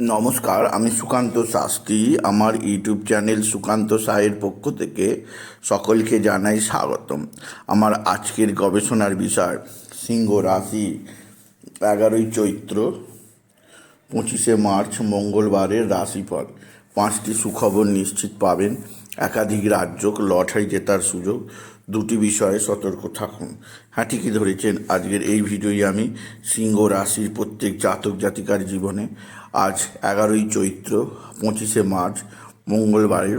নমস্কার, আমি সুকান্ত শাস্ত্রী। আমার ইউটিউব চ্যানেল সুকান্ত সাহের পক্ষ থেকে সকলকে জানাই স্বাগতম। আমার আজকের গবেষণার বিষয়, সিংহ রাশি এগারোই চৈত্র, পঁচিশে মার্চ, মঙ্গলবারের রাশিফল। পাঁচটি সুখবর নিশ্চিত পাবেন। একাধিক রাজ্য লটারি জেতার সুযোগ, দুটি বিষয়ে সতর্ক থাকুন। হ্যাঁ ঠিকই ধরেছেন, আজকের এই ভিডিওই আমি সিংহ রাশির প্রত্যেক জাতক জাতিকার জীবনে। আজ এগারোই চৈত্র, পঁচিশে মার্চ, মঙ্গলবারের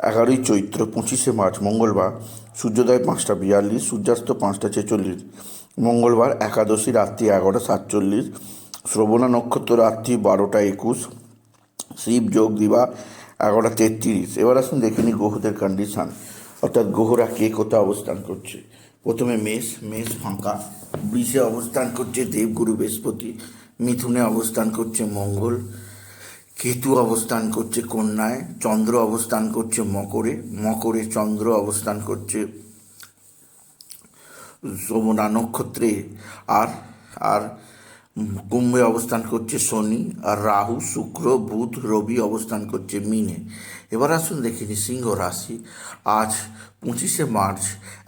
এগারোই চৈত্র, পঁচিশে মার্চ, মঙ্গলবার, সূর্যোদয় পাঁচটা বিয়াল্লিশ, সূর্যাস্ত পাঁচটা ছেচল্লিশ, মঙ্গলবার একাদশী রাত্রি এগারোটা সাতচল্লিশ, শ্রবণা নক্ষত্র রাত্রি বারোটা একুশ, শিব যোগ দিবা এগারোটা তেত্রিশ। এবার আসুন দেখে নিই গ্রহদের কন্ডিশন অর্থাৎ গ্রহরা কে কোথায় অবস্থান করছে? প্রথমে মেষ মেষ ফাঁকা, বৃষে অবস্থান করছে দেবগুরু বৃহস্পতি, মিথুনে অবস্থান করছে মঙ্গল কেতু অবস্থান করছে কন্যায়, চন্দ্র অবস্থান করছে মকরে মকরে চন্দ্র অবস্থান করছে যমুনা নক্ষত্রে। আর আর কুম্ভে অবস্থান করছে শনি, আর রাহু, শুক্র, বুধ, রবি অবস্থান করছে মিনে। এবার আসুন দেখিনি সিংহ রাশি। আজ পঁচিশে মার্চ,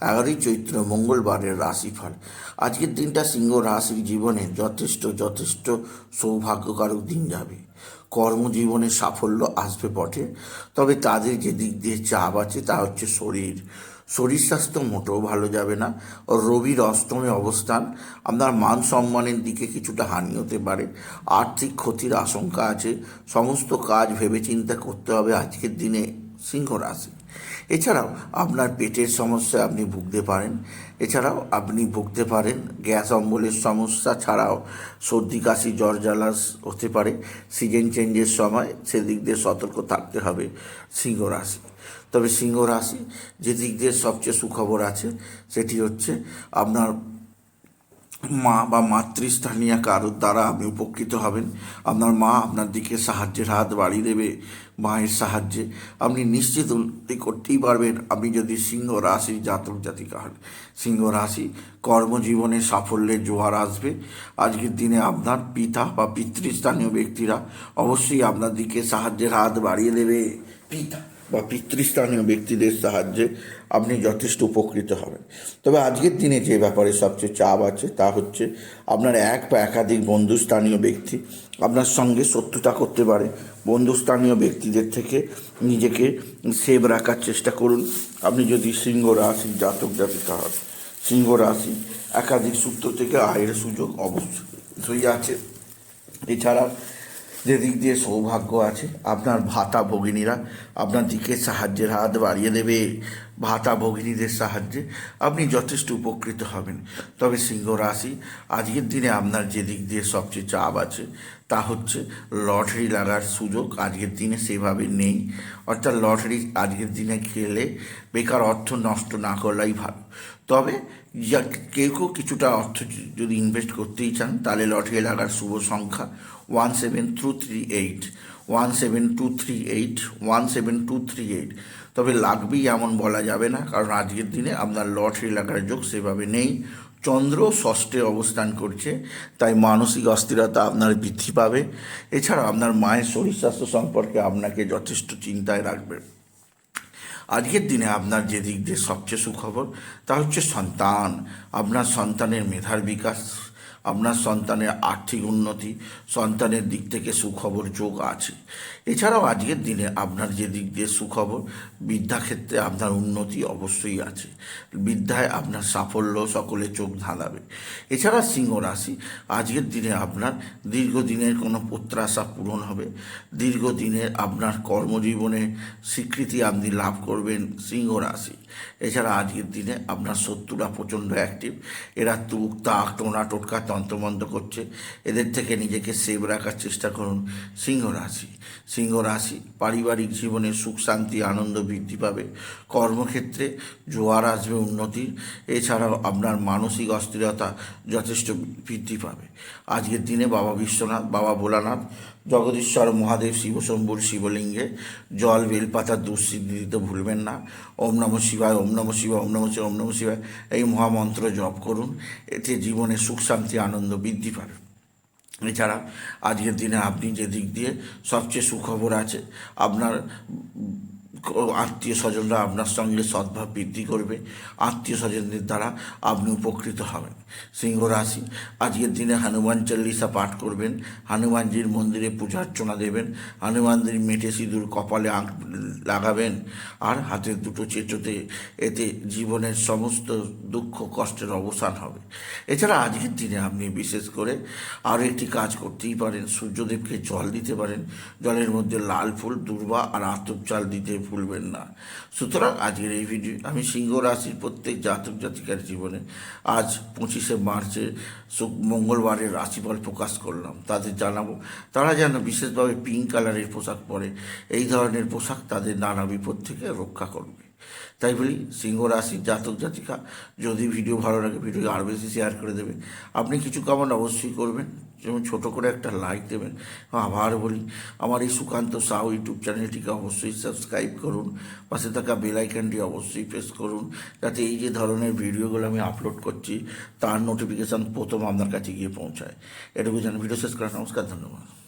এগারোই চৈত্র, মঙ্গলবারের রাশিফল। আজকের দিনটা সিংহ রাশির জীবনে যথেষ্ট যথেষ্ট সৌভাগ্যকারক দিন যাবে। কর্মজীবনে সাফল্য আসবে বটে। তবে তাদের যে দিক দিয়ে চাপ আছে তা হচ্ছে শরীর। শরীর স্বাস্থ্য মোটেও ভালো যাবে না। রবির অষ্টমে অবস্থান, আপনার মান সম্মানের দিকে কিছুটা হানি হতে পারে। আর্থিক ক্ষতির আশঙ্কা আছে। সমস্ত কাজ ভেবে চিন্তা করতে হবে আজকের দিনে সিংহ রাশি। এছাড়াও আপনার পেটের সমস্যা আপনি ভুগতে পারেন। এছাড়াও আপনি ভুগতে পারেন গ্যাস অম্বলের সমস্যা ছাড়াও সর্দি, কাশি, জ্বর, জ্বালাস হতে পারে। সিজন চেঞ্জের সময় সেদিক দিয়ে সতর্ক থাকতে হবে সিংহ রাশি। তবে সিংহ রাশি যে দিক দিয়ে সবচেয়ে সুখবর আছে, সেটি হচ্ছে আপনার মা বা মাতৃস্থানীয় কারোর দ্বারা আপনি উপকৃত হবেন। আপনার মা আপনার দিকে সাহায্যের হাত বাড়িয়ে দেবে, মায়ের সাহায্যে। আপনি নিশ্চিত উন্নতি করতেই পারবেন। আপনি যদি সিংহ রাশির জাতক জাতিকা হন, সিংহ রাশি কর্মজীবনে সাফল্যের জোয়ার আসবে। আজকের দিনে আপনার পিতা বা পিতৃস্থানীয় ব্যক্তিরা অবশ্যই আপনার দিকে সাহায্যের হাত বাড়িয়ে দেবে। পিতা। বা পিতৃস্থানীয় ব্যক্তিদের সাহায্যে আপনি যথেষ্ট উপকৃত হবেন। তবে আজকের দিনে যে ব্যাপারে সবচেয়ে চাপ আছে তা হচ্ছে আপনার এক বা একাধিক বন্ধুস্থানীয় ব্যক্তি আপনার সঙ্গে শত্রুতা করতে পারে। বন্ধুস্থানীয় ব্যক্তিদের থেকে নিজেকে সেভ রাখার চেষ্টা করুন। আপনি যদি সিংহ রাশি জাতক জাতিকা হন, সিংহ রাশি একাধিক সূত্র থেকে আয়ের সুযোগ অবশ্যই আছে। এছাড়া যে দিক দিয়ে সৌভাগ্য আছে আপনার ভাতা ভগিনীরা আপনার দিকে সাহায্যের হাত বাড়িয়ে দেবে। ভাতা ভগিনীদের সাহায্যে আপনি যথেষ্ট উপকৃত হবেন। তবে সিংহ রাশি, আজকের দিনে আপনার যে দিক দিয়ে সবচেয়ে চাপ আছে, তা হচ্ছে লটারি লাগার সুযোগ। আজকের দিনে সেভাবে নেই। অর্থাৎ লটারি আজকের দিনে খেলে বেকার অর্থ নষ্ট না করলেই ভালো। তবে কেউ কেউ কিছুটা অর্থ যদি ইনভেস্ট করতেই চান, তাহলে লটারি লাগার শুভ সংখ্যা one seven through three eight one seven two three eight one seven two three eight তবে লাগবেই এমন বলা যাবে না, কারণ আজকের দিনে আপনার লটারি লাগার যোগ সেভাবে নেই। চন্দ্র ষষ্ঠে অবস্থান করছে, তাই মানসিক অস্থিরতা আপনার বৃদ্ধি পাবে। এছাড়া আপনার মায়ের শরীর স্বাস্থ্য সম্পর্কে আপনাকে যথেষ্ট চিন্তায় রাখবে। আজকের দিনে আপনার যে দিক দিয়ে সবচেয়ে সুখবর, তা হচ্ছে সন্তান। আপনার সন্তানের মেধার বিকাশ। আপনার সন্তানের আর্থিক উন্নতি, সন্তানের দিক থেকে সুখবর যোগ আছে। এছাড়াও আজকের দিনে আপনার যে দিক দিয়ে সুখবর, বিদ্যাক্ষেত্রে আপনার উন্নতি অবশ্যই আছে। বিদ্যায় আপনার সাফল্য সকলে চোখ ধাঁধাবে। এছাড়া সিংহ রাশি, আজকের দিনে আপনার দীর্ঘদিনের কোনো প্রত্যাশা পূরণ হবে। দীর্ঘদিনের আপনার কর্মজীবনে স্বীকৃতি আপনি লাভ করবেন সিংহ রাশি। এছাড়া আজকের দিনে আপনার শত্রুরা প্রচণ্ড অ্যাক্টিভ এরা তুক, তাক, টোনা, টোটকা তন্ত্রমন্ত্র করছে, এদের থেকে নিজেকে সেভ রাখার চেষ্টা করুন। সিংহ রাশি সিংহ রাশি পারিবারিক জীবনে সুখ, শান্তি, আনন্দ বৃদ্ধি পাবে। কর্মক্ষেত্রে জোয়ার আসবে উন্নতির, এছাড়াও আপনার মানসিক অস্থিরতা যথেষ্ট বৃদ্ধি পাবে। আজকের দিনে বাবা বিশ্বনাথ, বাবা ভোলানাথ জগদীশ্বর, মহাদেব শিবশম্ভুর শিবলিঙ্গে জল বেলপাতা দুঃসিদ্ধি দিতে ভুলবেন না। ওম নম শিবায়, ওম নম শিবায়, ওম নম শিব ওম নম শিবায়। এই মহামন্ত্র জপ করুন, এতে জীবনে সুখ, শান্তি, আনন্দ বৃদ্ধি পাবে। এছাড়া আজকের দিনে আপনি যে দিক দিয়ে সবচেয়ে সুখবর আছে, আপনার আত্মীয় স্বজনরা আপনার সঙ্গে সদ্ভাব বৃদ্ধি করবে। আত্মীয় স্বজনদের দ্বারা আপনি উপকৃত হবেন। সিংহ রাশি, আজকের দিনে হনুমান চল্লিশা পাঠ করবেন। হনুমানজির মন্দিরে পূজা অর্চনা দেবেন। হনুমানজির মেটে সিঁদুর কপালে আঁক লাগাবেন। আর হাতের দুটো চেটোতে এতে জীবনের সমস্ত দুঃখ কষ্টের অবসান হবে। এছাড়া আজকের দিনে আপনি বিশেষ করে আরও একটি কাজ করতেই পারেন। সূর্যদেবকে জল দিতে পারেন। জলের মধ্যে লাল ফুল, দুর্বা আর আতপ চাল দিতে ভুলবেন না। সুতরাং আজকের এই ভিডিও আমি সিংহ রাশির প্রত্যেক জাতক জাতিকার জীবনে আজ পঁচিশে মার্চে মঙ্গলবারের রাশিফল প্রকাশ করলাম। তাদের জানাব, তারা যেন বিশেষভাবে পিঙ্ক কালারের পোশাক পরে, এই ধরনের পোশাক তাদের নানা বিপদ থেকে রক্ষা করবে। তাই বলি, সিংহ রাশির জাতক জাতিকা, যদি ভিডিও ভালো লাগে ভিডিও আরও বেশি শেয়ার করে দেবে। আপনি কিছু কামনা অবশ্যই করবেন। যেমন ছোট করে একটা লাইক দেবেন। আবার বলি, আমার এই সুকান্ত সাউ ইউটিউব চ্যানেলটিকে অবশ্যই সাবস্ক্রাইব করুন। পাশে থাকা বেলাইকানটি অবশ্যই প্রেস করুন, যাতে এই যে ধরনের ভিডিওগুলো আমি আপলোড করছি, তার নোটিফিকেশান প্রথম আপনার কাছে গিয়ে পৌঁছায়। এটুকু যেন ভিডিও শেষ করা নমস্কার, ধন্যবাদ।